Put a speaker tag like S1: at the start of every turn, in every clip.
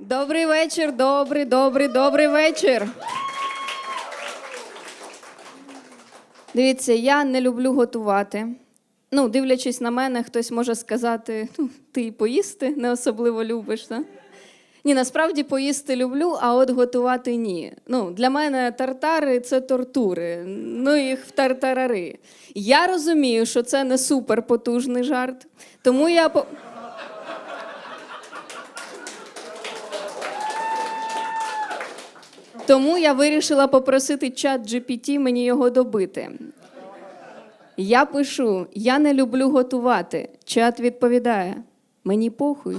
S1: Добрий вечір, добрий, добрий, добрий вечір. Дивіться, я не люблю готувати. Ну, дивлячись на мене, хтось може сказати, ну, ти поїсти не особливо любиш. Да? Ні, насправді поїсти люблю, а от готувати ні. Ну, для мене тартари це тортури. Ну, їх в тартарари. Я розумію, що це не суперпотужний жарт, тому я. Тому я вирішила попросити чат GPT мені його добити. Я пишу: я не люблю готувати. Чат відповідає: мені похуй.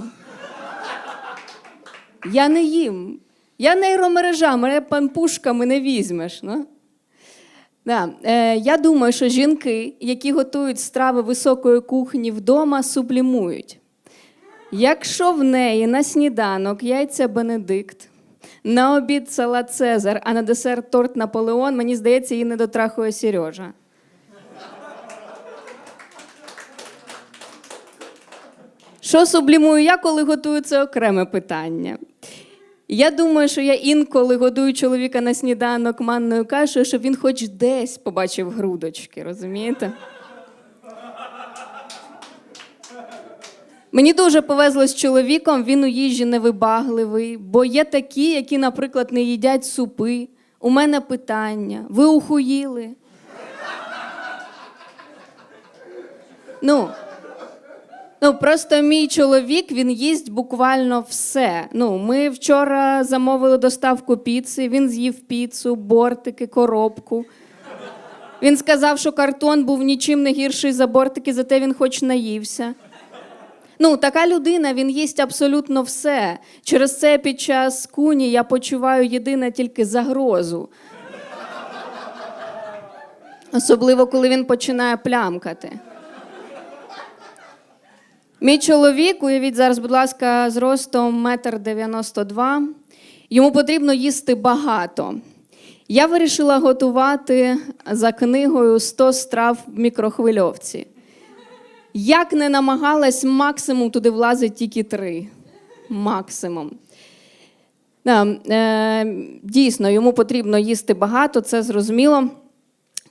S1: Я не їм. Я нейромережа, мене панпушками не візьмеш. Ну? Да. Е, я думаю, що жінки, які готують страви високої кухні вдома, сублімують. Якщо в неї на сніданок яйця Бенедикт, на обід салат Цезар, а на десерт торт Наполеон, мені здається, її не дотрахує Сережа. Що сублімую я, коли готую, це окреме питання. Я думаю, що я інколи годую чоловіка на сніданок манною кашею, щоб він хоч десь побачив грудочки, розумієте? Мені дуже повезло з чоловіком, він у їжі невибагливий, бо є такі, які, наприклад, не їдять супи. У мене питання: ви ухуїли? Ну, ну, просто мій чоловік він їсть буквально все. Ну, ми вчора замовили доставку піци, він з'їв піцу, бортики, коробку. Він сказав, що картон був нічим не гірший за бортики, зате він хоч наївся. Ну, така людина, він їсть абсолютно все. Через це під час куні я почуваю єдине тільки загрозу. Особливо, коли він починає плямкати. Мій чоловік, уявіть зараз, будь ласка, зростом 1,92 м. Йому потрібно їсти багато. Я вирішила готувати за книгою 100 страв в мікрохвильовці. Як не намагалась, максимум туди влазить тільки три. Максимум. Да, е, дійсно, йому потрібно їсти багато, це зрозуміло.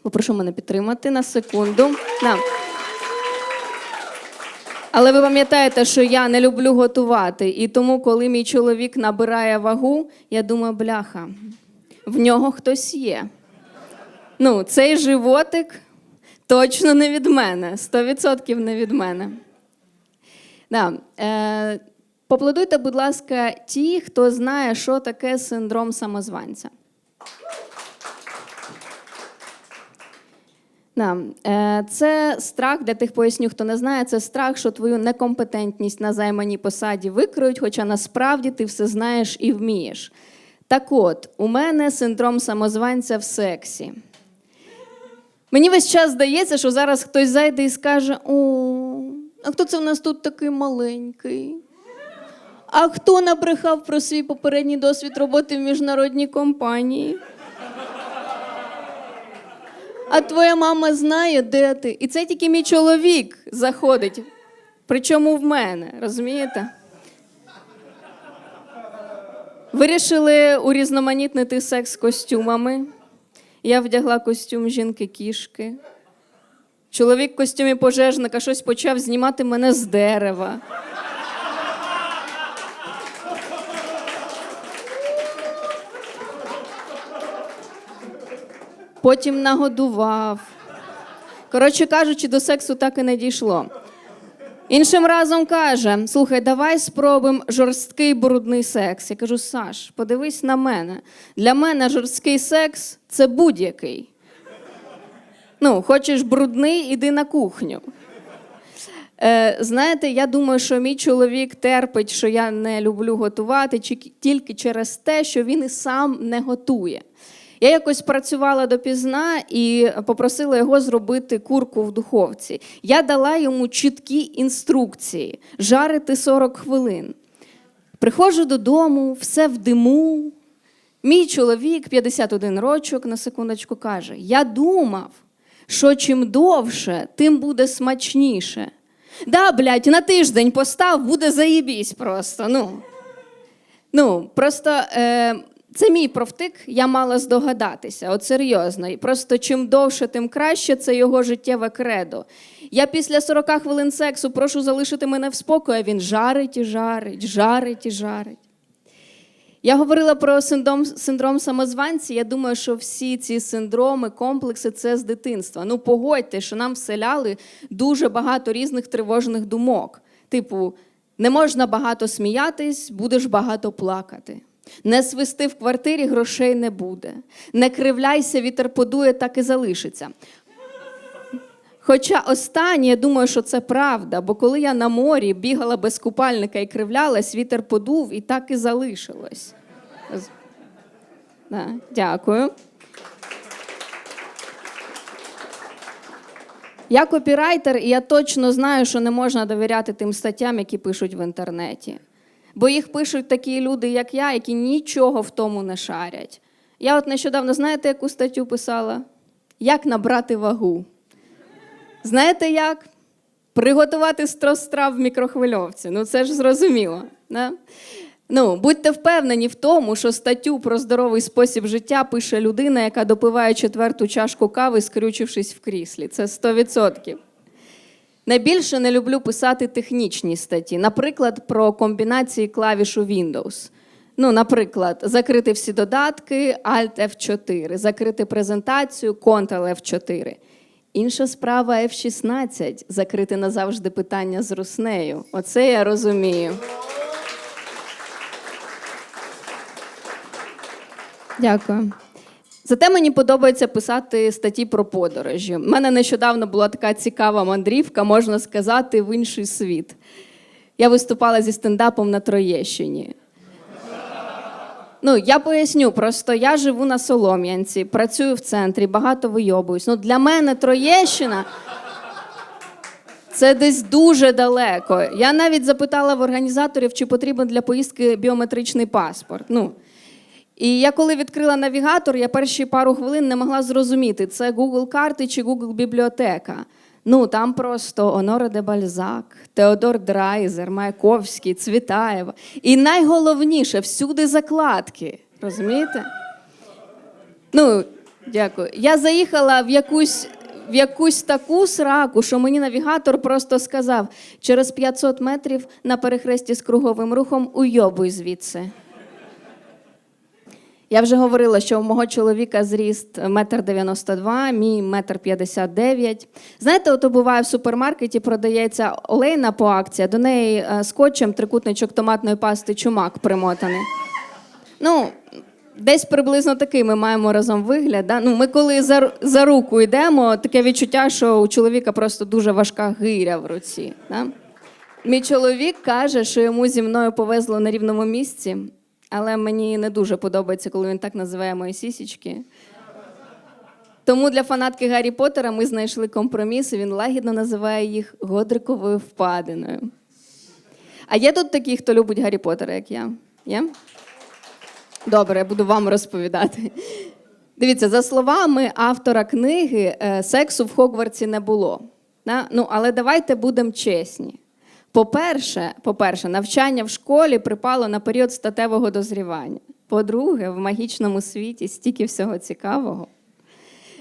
S1: Попрошу мене підтримати на секунду. Да. Але ви пам'ятаєте, що я не люблю готувати. І тому, коли мій чоловік набирає вагу, я думаю, бляха, в нього хтось є. Ну, цей животик точно не від мене, 100% не від мене. Да. Е, поплодуйте, будь ласка, ті, хто знає, що таке синдром самозванця. Да. Е, Це страх для тих поясню, хто не знає, це страх, що твою некомпетентність на займаній посаді викриють, хоча насправді ти все знаєш і вмієш. Так от, у мене синдром самозванця в сексі. Мені весь час здається, що зараз хтось зайде і скаже: О, а хто це в нас тут такий маленький? А хто набрехав про свій попередній досвід роботи в міжнародній компанії? А твоя мама знає, де ти. І це тільки мій чоловік заходить. Причому в мене, розумієте? Вирішили урізноманітнити секс костюмами. Я вдягла костюм жінки-кішки. Чоловік в костюмі пожежника щось почав знімати мене з дерева. Потім нагодував. Коротше кажучи, до сексу так і не дійшло. Іншим разом каже: слухай, давай спробуємо жорсткий брудний секс. Я кажу, Саш, подивись на мене. Для мене жорсткий секс це будь-який. Ну, хочеш брудний, іди на кухню. Е, знаєте, я думаю, що мій чоловік терпить, що я не люблю готувати, чи тільки через те, що він і сам не готує. Я якось працювала допізна і попросила його зробити курку в духовці. Я дала йому чіткі інструкції жарити 40 хвилин. Приходжу додому, все в диму. Мій чоловік, 51 рочок, на секундочку, каже: Я думав, що чим довше, тим буде смачніше. Да, блядь, на тиждень постав, буде заєбісь просто. ну. Ну, просто е, це мій профтик, я мала здогадатися. От серйозно. І просто чим довше, тим краще це його життєве кредо. Я після 40 хвилин сексу прошу залишити мене в спокої, а він жарить і жарить, жарить і жарить. Я говорила про синдром, синдром самозванці. Я думаю, що всі ці синдроми, комплекси це з дитинства. Ну, погодьте, що нам вселяли дуже багато різних тривожних думок. Типу, не можна багато сміятись, будеш багато плакати. Не свисти в квартирі, грошей не буде. Не кривляйся, вітер подує, так і залишиться. Хоча останнє, я думаю, що це правда, бо коли я на морі бігала без купальника і кривлялась, вітер подув і так і залишилось. Да, дякую. Я копірайтер, і я точно знаю, що не можна довіряти тим статтям, які пишуть в інтернеті. Бо їх пишуть такі люди, як я, які нічого в тому не шарять. Я от нещодавно, знаєте, яку статтю писала? Як набрати вагу? Знаєте як? Приготувати 100 страв в мікрохвильовці. Ну це ж зрозуміло. Да? Ну, будьте впевнені в тому, що статтю про здоровий спосіб життя пише людина, яка допиває четверту чашку кави, скрючившись в кріслі. Це 100%. Найбільше не люблю писати технічні статті, наприклад, про комбінації клавіш у Windows. Ну, наприклад, закрити всі додатки, Alt F4, закрити презентацію, Ctrl F4. Інша справа F16 закрити назавжди питання з руснею. Оце я розумію. Дякую. Зате мені подобається писати статті про подорожі. У мене нещодавно була така цікава мандрівка, можна сказати, в інший світ. Я виступала зі стендапом на Троєщині. Ну, я поясню, просто я живу на Солом'янці, працюю в центрі, багато вийобуюсь. Ну, для мене Троєщина це десь дуже далеко. Я навіть запитала в організаторів, чи потрібен для поїздки біометричний паспорт. Ну, і я коли відкрила навігатор, я перші пару хвилин не могла зрозуміти, це Google карти чи Google бібліотека. Ну там просто Оноре де Бальзак, Теодор Драйзер, Маяковський, Цвітаєва. І найголовніше всюди закладки. Розумієте? Ну, дякую. Я заїхала в якусь. В якусь таку сраку, що мені навігатор просто сказав: через 500 метрів на перехресті з круговим рухом уйобуй звідси. Я вже говорила, що у мого чоловіка зріст 1,92 м, мій 1,59 м. Знаєте, от буває в супермаркеті продається олейна по акції, до неї е, скотчем трикутничок томатної пасти чумак примотаний. Ну, десь приблизно такий ми маємо разом вигляд. Да? Ну, ми коли за, за руку йдемо, таке відчуття, що у чоловіка просто дуже важка гиря в руці. Да? Мій чоловік каже, що йому зі мною повезло на рівному місці, але мені не дуже подобається, коли він так називає мої сісічки. Тому для фанатки Гаррі Поттера ми знайшли компроміс, і він лагідно називає їх Годриковою впадиною. А є тут такі, хто любить Гаррі Поттера, як я? Є? Добре, я буду вам розповідати. Дивіться, за словами автора книги, е, сексу в Хогвартсі не було. Ну, але давайте будемо чесні. По-перше, по-перше, навчання в школі припало на період статевого дозрівання. По-друге, в магічному світі стільки всього цікавого.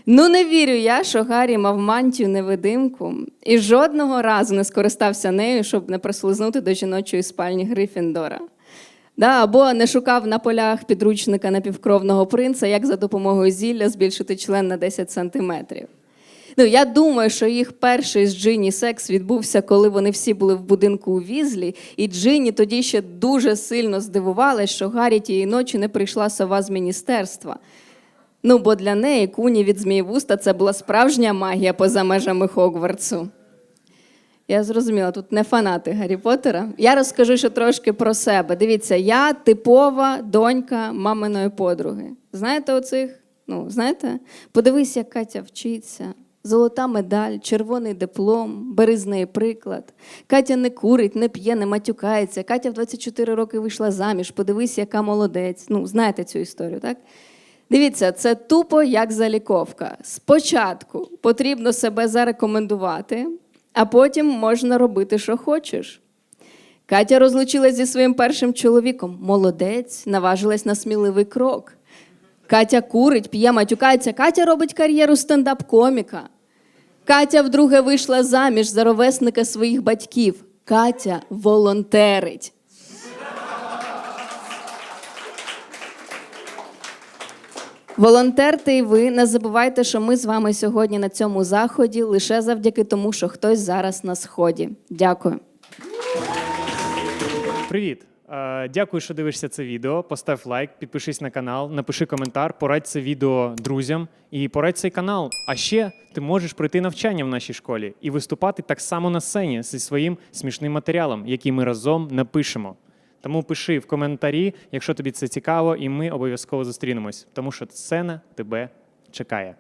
S1: Ну, не вірю я, що Гаррі мав мантію невидимку і жодного разу не скористався нею, щоб не прослизнути до жіночої спальні Грифіндора. Да, або не шукав на полях підручника напівкровного принца, як за допомогою зілля збільшити член на 10 сантиметрів. Ну, я думаю, що їх перший з Джині секс відбувся, коли вони всі були в будинку у Візлі, і Джині тоді ще дуже сильно здивувалась, що Гаррі тієї ночі не прийшла сова з міністерства. Ну, бо для неї куні від Змієвуста це була справжня магія поза межами Хогвартсу. Я зрозуміла, тут не фанати Гаррі Поттера. Я розкажу ще трошки про себе. Дивіться, я типова донька маминої подруги. Знаєте оцих? Ну, знаєте? Подивись, як Катя вчиться. Золота медаль, червоний диплом, бери приклад. Катя не курить, не п'є, не матюкається. Катя в 24 роки вийшла заміж. Подивись, яка молодець. Ну, знаєте цю історію, так? Дивіться, це тупо як заліковка. Спочатку потрібно себе зарекомендувати, а потім можна робити, що хочеш. Катя розлучилась зі своїм першим чоловіком. Молодець, наважилась на сміливий крок. Катя курить, п'є, матюкається. Катя робить кар'єру стендап-коміка. Катя вдруге вийшла заміж за ровесника своїх батьків. Катя волонтерить. Волонтерте і ви не забувайте, що ми з вами сьогодні на цьому заході лише завдяки тому, що хтось зараз на сході. Дякую.
S2: Привіт! Е, Дякую, що дивишся це відео. Постав лайк, підпишись на канал, напиши коментар, порадь це відео друзям і порадь цей канал. А ще ти можеш пройти навчання в нашій школі і виступати так само на сцені зі своїм смішним матеріалом, який ми разом напишемо. Тому пиши в коментарі, якщо тобі це цікаво, і ми обов'язково зустрінемось, тому що сцена тебе чекає.